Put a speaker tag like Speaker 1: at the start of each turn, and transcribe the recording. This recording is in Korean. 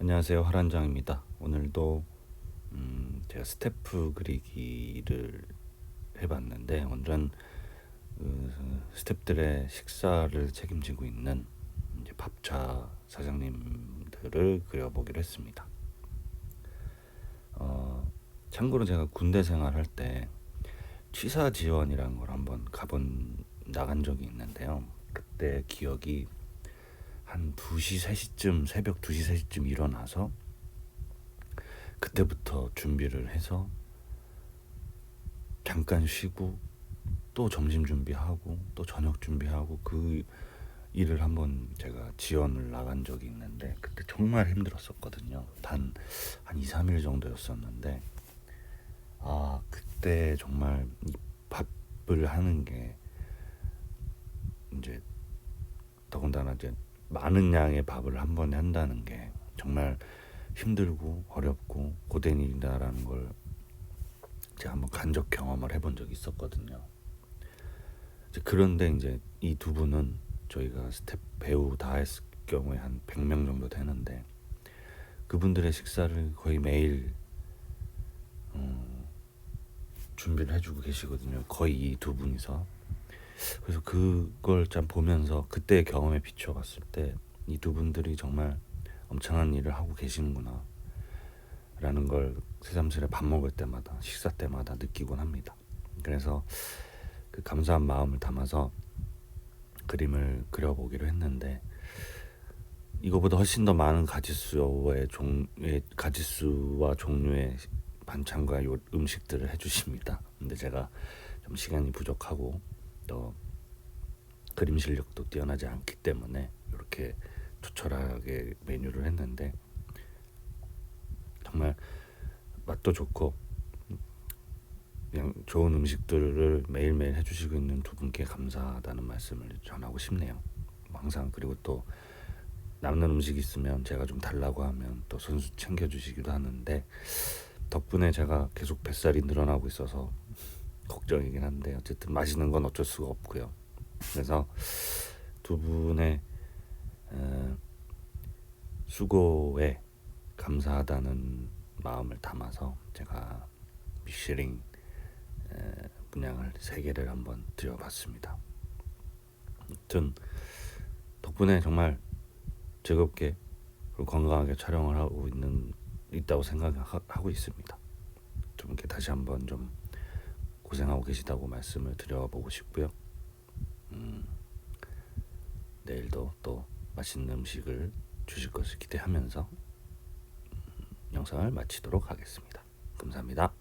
Speaker 1: 안녕하세요 화란장입니다. 오늘도 음, 제가 스태프 그리기를 해봤는데 오늘은 그 스태프들의 식사를 책임지고 있는 밥차 사장님들을 그려보기로 했습니다. 어, 참고로 제가 군대 생활할 때 취사 지원이라는 걸 한번 가본 나간 적이 있는데요. 그때 기억이 한 2시 3시쯤 새벽 2시 3시쯤 일어나서 그때부터 준비를 해서 잠깐 쉬고 또 점심 준비하고 또 저녁 준비하고 그 일을 한번 제가 지원을 나간 적이 있는데 그때 정말 힘들었었거든요. 단 한 2, 3일 정도였었는데 아 그때 정말 이 밥을 하는 게 이제 더군다나 이제 많은 양의 밥을 한 번에 한다는 게 정말 힘들고 어렵고 고된 일이다라는 걸 제가 한번 간접 경험을 해본 적이 있었거든요. 이제 그런데 이제 이 두 분은 저희가 스텝 배우 다 했을 경우에 한 100명 정도 되는데 그분들의 식사를 거의 매일 어, 준비를 해주고 계시거든요. 거의 이 두 분이서 그래서 그걸 참 보면서 그때의 경험에 비춰봤을 때 이 두 분들이 정말 엄청난 일을 하고 계시는구나 라는 걸 새삼스레 밥 먹을 때마다 식사 때마다 느끼곤 합니다. 그래서 그 감사한 마음을 담아서 그림을 그려보기로 했는데 이거보다 훨씬 더 많은 가지수의 종의 가지수와 종류의 반찬과 요 음식들을 해주십니다. 근데 제가 좀 시간이 부족하고 또 그림 실력도 뛰어나지 않기 때문에 이렇게 조촐하게 메뉴를 했는데 정말 맛도 좋고 그냥 좋은 음식들을 매일매일 해주시고 있는 두 분께 감사하다는 말씀을 전하고 싶네요. 항상 그리고 또 남는 음식 있으면 제가 좀 달라고 하면 또 손수 챙겨주시기도 하는데 덕분에 제가 계속 뱃살이 늘어나고 있어서 걱정이긴 한데 어쨌든 맛있는 건 어쩔 수가 없고요. 그래서 두 분의 에, 수고에 감사하다는 마음을 담아서 제가 미쉐링 에, 문양을 세 개를 한번 드려봤습니다. 아무튼 덕분에 정말 즐겁게 그리고 건강하게 촬영을 하고 있는 있다고 생각하고 있습니다. 두 분께 다시 한번 좀 고생하고 계시다고 말씀을 드려보고 싶고요. 음, 내일도 또 맛있는 음식을 주실 것을 기대하면서 음, 영상을 마치도록 하겠습니다. 감사합니다.